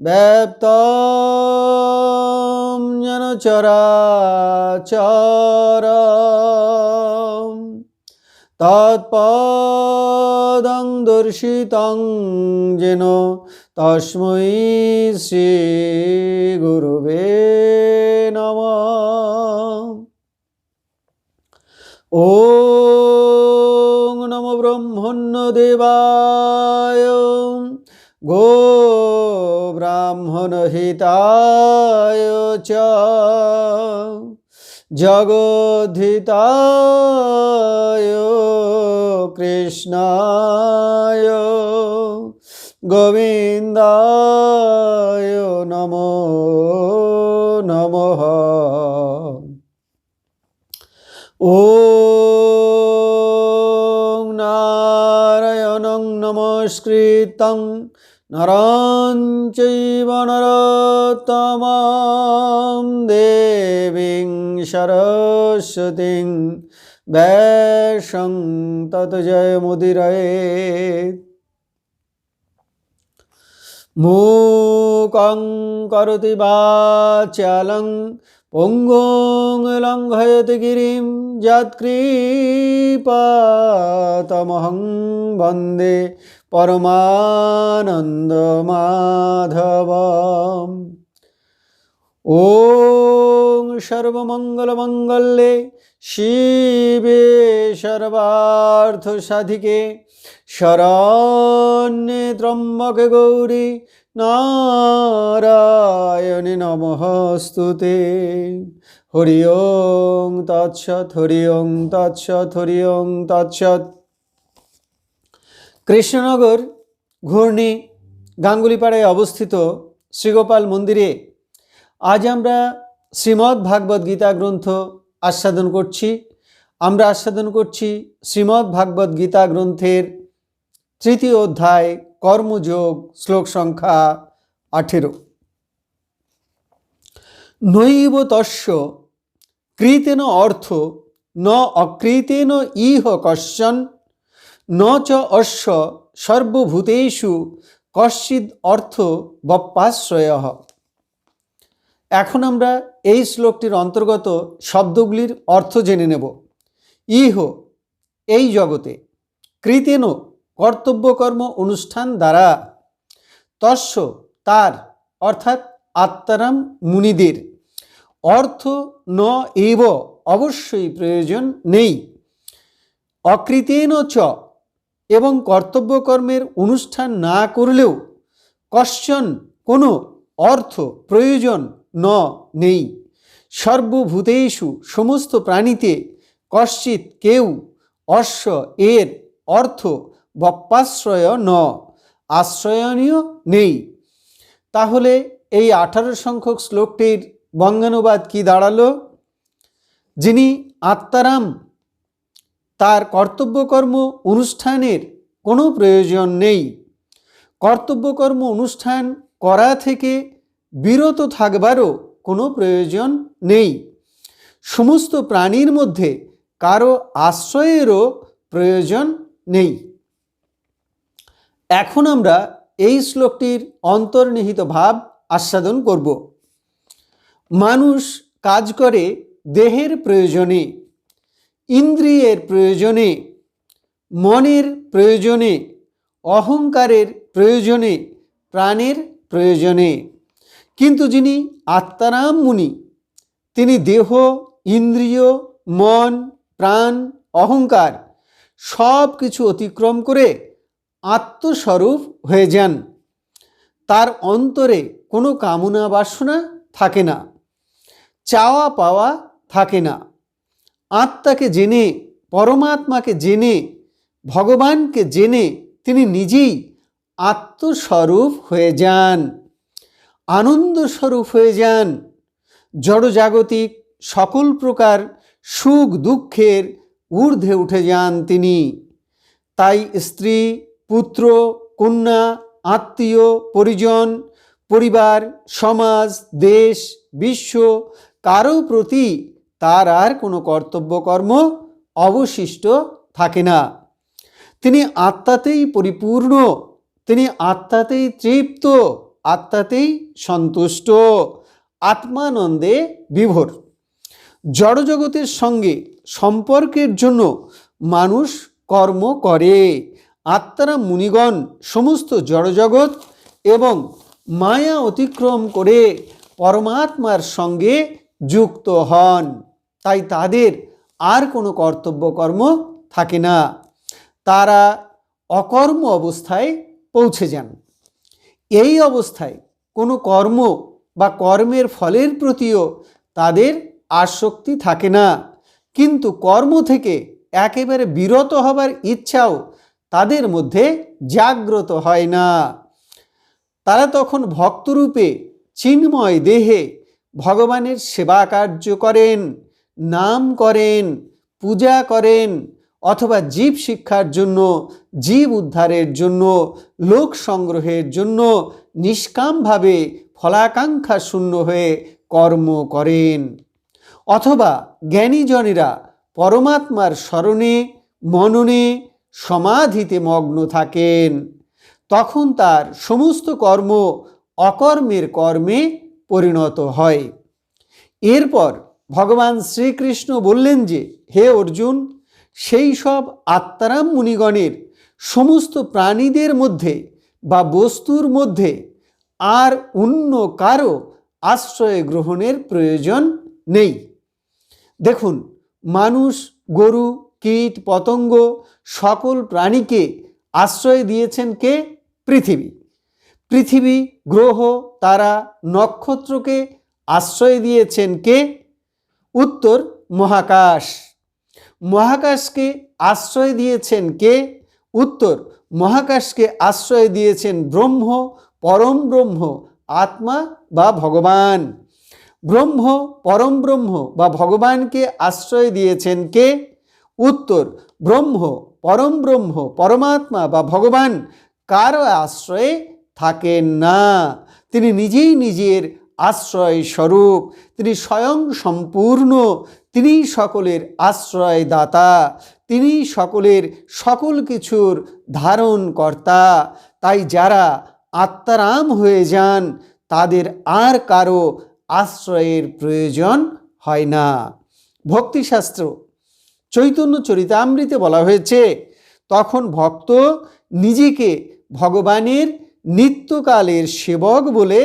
ব্যপ্তম যেন চরাচর। তৎপদং দর্শিতং যেন তস্মৈ শ্রী গুরুবে নম। ও নম ব্রহ্মণ্য দেবায়। গো ব্রাহ্মণহিতায় চ জগদ্ধিতায় কৃষ্ণায় গোবিন্দায় নম নম ও নারায়ণং নমস্কৃতং নরঞ্চৈব নরোত্তমং দেবীং সরস্বতীং ব্যাসং তত জয় মুদিরয়ে মূকং করতি বা চালং পুঙ্গং লঙ্ঘয়তি গিরিম যৎকৃপাতমহং বন্দে পরমানন্দ মাধব ওং সর্বমঙ্গলমঙ্গলে শিবে সর্বার্থ সাধিকে শরণ্যে ত্রম্বকে গৌরী নারায়ণে নমস্তুতে। হরি ওং তৎসৎ, হরি ওং তৎসৎ, হরি ওং তৎসৎ। কৃষ্ণনগর ঘূর্ণি গাঙ্গুলিপাড়ায় অবস্থিত শ্রীগোপাল মন্দিরে আজ আমরা শ্রীমদ্ ভাগবত গীতা গ্রন্থ আস্বাদন করছি। আমরা আস্বাদন করছি শ্রীমদ্ ভাগবত গীতা গ্রন্থের তৃতীয় অধ্যায় কর্মযোগ, শ্লোক সংখ্যা আঠেরো। নৈব তস্য, কৃতেন অর্থ, ন অকৃতেন ইহ কশ্যন ন চ অশ্ব সর্বভূতেষু কশ্চিদ অর্থ বপ্পাশ্রয়। এখন আমরা এই শ্লোকটির অন্তর্গত শব্দগুলির অর্থ জেনে নেব। ইহ, এই জগতে, কৃতেন কর্তব্যকর্ম অনুষ্ঠান দ্বারা তস্য তার, অর্থাৎ আত্মারাম মুনিদের। অর্থ ন এব অবশ্যই প্রয়োজন নেই। অকৃতেন চ এবং কর্তব্যকর্মের অনুষ্ঠান না করলেও কশ্চন কোনো অর্থ প্রয়োজন ন নেই। সর্বভূতেষু সমস্ত প্রাণীতে কশ্চিৎ কেউ অশ্ব এর অর্থ বপ্পাশ্রয় ন আশ্রয়নীয় নেই। তাহলে এই আঠারো সংখ্যক শ্লোকটির বঙ্গানুবাদ কি দাঁড়াল? যিনি আত্মারাম, তার কর্তব্যকর্ম অনুষ্ঠানের কোনো প্রয়োজন নেই। কর্তব্যকর্ম অনুষ্ঠান করা থেকে বিরত থাকবারও কোনো প্রয়োজন নেই। সমস্ত প্রাণীর মধ্যে কারও আশ্রয়েরও প্রয়োজন নেই। এখন আমরা এই শ্লোকটির অন্তর্নিহিত ভাব আস্বাদন করব। মানুষ কাজ করে দেহের প্রয়োজনে, ইন্দ্রিয়ের প্রয়োজনে, মনের প্রয়োজনে, অহংকারের প্রয়োজনে, প্রাণের প্রয়োজনে। কিন্তু যিনি আত্মারাম মুনি, তিনি দেহ, ইন্দ্রিয়, মন, প্রাণ, অহংকার সব কিছু অতিক্রম করে আত্মস্বরূপ হয়ে যান। তার অন্তরে কোনো কামনা বাসনা থাকে না, চাওয়া পাওয়া থাকে না। আত্মাকে জেনে, পরমাত্মাকে জেনে, ভগবানকে জেনে তিনি নিজেই আত্মস্বরূপ হয়ে যান, আনন্দস্বরূপ হয়ে যান। জড়জাগতিক সকল প্রকার সুখ দুঃখের ঊর্ধ্বে উঠে যান তিনি। তাই স্ত্রী পুত্র, কন্যা, আত্মীয়, পরিজন, পরিবার, সমাজ, দেশ, বিশ্ব, কারও প্রতি তার আর কোনো কর্তব্যকর্ম অবশিষ্ট থাকে না। তিনি আত্মাতেই পরিপূর্ণ, তিনি আত্মাতেই তৃপ্ত, আত্মাতেই সন্তুষ্ট, আত্মানন্দে বিভোর। জড়জগতের সঙ্গে সম্পর্কের জন্য মানুষ কর্ম করে। আত্মারা মুনিগণ সমস্ত জড়জগৎ এবং মায়া অতিক্রম করে পরমাত্মার সঙ্গে যুক্ত হন। তাই তাদের আর কোনো কর্তব্য কর্ম থাকে না। তারা অকর্ম অবস্থায় পৌঁছে যান। এই অবস্থায় কোনো কর্ম বা কর্মের ফলের প্রতিও তাদের আসক্তি থাকে না। কিন্তু কর্ম থেকে একেবারে বিরত হবার ইচ্ছাও তাদের মধ্যে জাগ্রত হয় না। তারা তখন ভক্তরূপে চিন্ময় দেহে ভগবানের সেবা কার্য করেন, নাম করেন, পূজা করেন অথবা জীব শিক্ষার জন্য, জীব উদ্ধারের জন্য, লোক সংগ্রহের জন্য নিষ্কামভাবে ফলাকাঙ্ক্ষা শূন্য হয়ে কর্ম করেন। অথবা জ্ঞানীজনেরা পরমাত্মার স্মরণে, মননে সমাধিতে মগ্ন থাকেন। তখন তার সমস্ত কর্ম অকর্মের কর্মে পরিণত হয়। এরপর ভগবান শ্রীকৃষ্ণ বললেন যে, হে অর্জুন, সেই সব আত্মারাম মুনিগণের সমস্ত প্রাণীদের মধ্যে বা বস্তুর মধ্যে আর অন্য কারও আশ্রয় গ্রহণের প্রয়োজন নেই। দেখুন, মানুষ, গরু কীট, পতঙ্গ সকল প্রাণীকে আশ্রয় দিয়েছেন কে? পৃথিবী। পৃথিবী গ্রহ তারা নক্ষত্রকে আশ্রয় দিয়েছেন কে? উত্তর, মহাকাশ। মহাকাশকে আশ্রয় দিয়েছেন কে? উত্তর, মহাকাশকে আশ্রয় দিয়েছেন ব্রহ্ম, পরম ব্রহ্ম, আত্মা বা ভগবান। ব্রহ্ম, পরম ব্রহ্ম বা ভগবানকে আশ্রয় দিয়েছেন কে? উত্তর, ব্রহ্ম, পরম ব্রহ্ম, পরমাত্মা বা ভগবান কারও আশ্রয়ে থাকেন না। তিনি নিজেই নিজের আশ্রয় স্বরূপ, তিনি স্বয়ং সম্পূর্ণ তিনি সকলের আশ্রয় দাতা তিনি সকলের সকল কিছুর ধারণ কর্তা। তাই যারা আত্মারাম হয়ে যান, তাদের আর কারও আশ্রয়ের প্রয়োজন হয় না। ভক্তিশাস্ত্র চৈতন্য চরিতামৃতে বলা হয়েছে, তখন ভক্ত নিজেকে ভগবানের নিত্যকালের সেবক বলে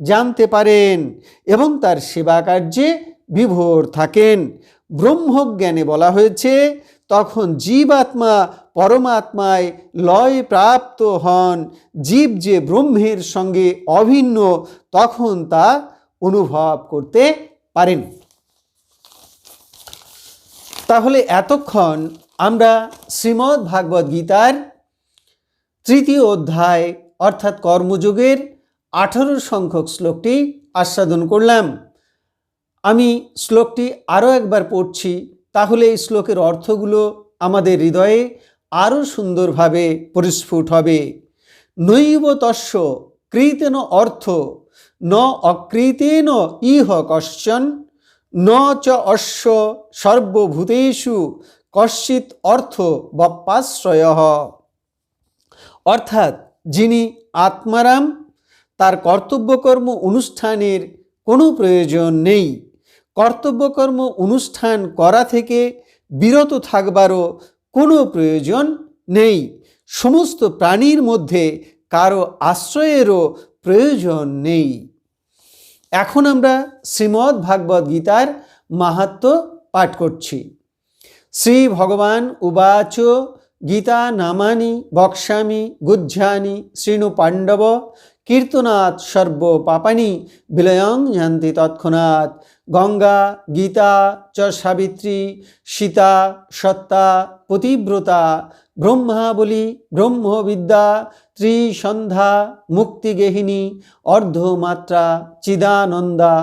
জানতে পারেন এবং তার সেবা কার্যে বিভোর থাকেন। ব্রহ্মজ্ঞানে বলা হয়েছে, তখন জীবাত্মা পরমাত্মায় লয় প্রাপ্ত হন। জীব যে ব্রহ্মের সঙ্গে অভিন্ন, তখন তা অনুভব করতে পারেন। তাহলে এতক্ষণ আমরা শ্রীমদ্ ভাগবত গীতার তৃতীয় অধ্যায়, অর্থাৎ কর্মযোগের আঠারো সংখ্যক শ্লোকটি আস্বাদন করলাম। আমি শ্লোকটি আরও একবার পড়ছি, তাহলে এই শ্লোকের অর্থগুলো আমাদের হৃদয়ে আরও সুন্দরভাবে পরিস্ফুট হবে। নৈব তস্য কৃতেন অর্থ, ন অকৃতেন ইহ কশ্চন ন চ অশ্ব সর্বভূতেষু কশ্চিৎ অর্থ বপ্পাশ্রয়। অর্থাৎ যিনি আত্মারাম, তার কর্তব্যকর্ম অনুষ্ঠানের কোনো প্রয়োজন নেই। কর্তব্যকর্ম অনুষ্ঠান করা থেকে বিরত থাকবারও কোনো প্রয়োজন নেই। সমস্ত প্রাণীর মধ্যে কারও আশ্রয়েরও প্রয়োজন নেই। এখন আমরা শ্রীমদ্ ভাগবত গীতার মাহাত্ম পাঠ করছি। শ্রী ভগবান উবাচ গীতা নামানি বক্সামি গুজ্জানি শৃণু পাণ্ডব কীর্তনাথ সর্ব পাপানি বিলয়ং জানতি তৎক্ষণাৎ গঙ্গা গীতা চ সাবিত্রী সীতা সত্তা পতিব্রতা ব্রহ্মাবলী, ব্রহ্মবিদ্যা, ত্রিসন্ধ্যা মুক্তিগেহিনী অর্ধমাত্রা, চিদানন্দা,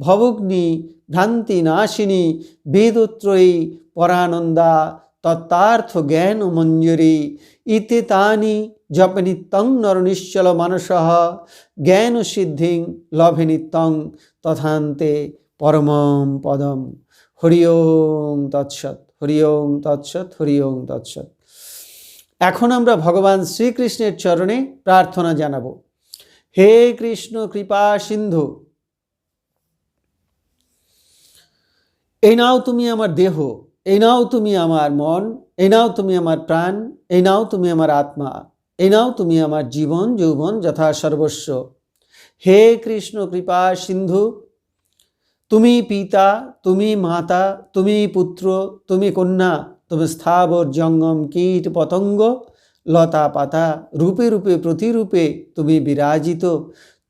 ভবগ্নি, ভ্রান্তিনাশিনী, বেদত্রয়ী, পরানন্দা তত্ত্বার্থ জ্ঞান মঞ্জুরি ইতে তানি জপ নিত্যং নর নিশ্চল মানস জ্ঞান সিদ্ধিং লভে নিত্যং তথান্তে পরমম পদম। হরি ওং তৎসৎ হরি ওং তৎসৎ হরি ওং তৎসৎ। এখন আমরা ভগবান শ্রীকৃষ্ণের চরণে প্রার্থনা জানাব। হে কৃষ্ণ, কৃপা সিন্ধু। এই নাও তুমি আমার দেহ, এই নাও তুমি আমার মন, এই নাও তুমি আমার প্রাণ, এই নাও তুমি আমার আত্মা, এই নাও তুমি আমার জীবন, যৌবন যথা সর্বস্ব। হে কৃষ্ণ, কৃপা সিন্ধু। তুমি পিতা, তুমি মাতা, তুমি পুত্র, তুমি কন্যা তুমি স্থাবর জঙ্গম কীট পতঙ্গ, লতা পাতা রূপে রূপে প্রতিরূপে তুমি বিরাজিত,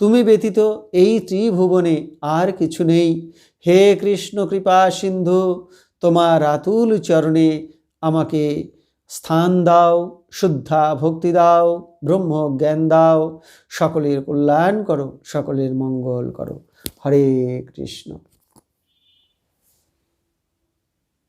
তুমি ব্যতীত এই ত্রিভুবনে আর কিছু নেই। হে কৃষ্ণ কৃপা সিন্ধু, তোমার আতুল চরণে আমাকে স্থান দাও, শুদ্ধা ভক্তি দাও ব্রহ্ম জ্ঞান দাও, সকলের কল্যাণ করো, সকলের মঙ্গল করো। হরে কৃষ্ণ।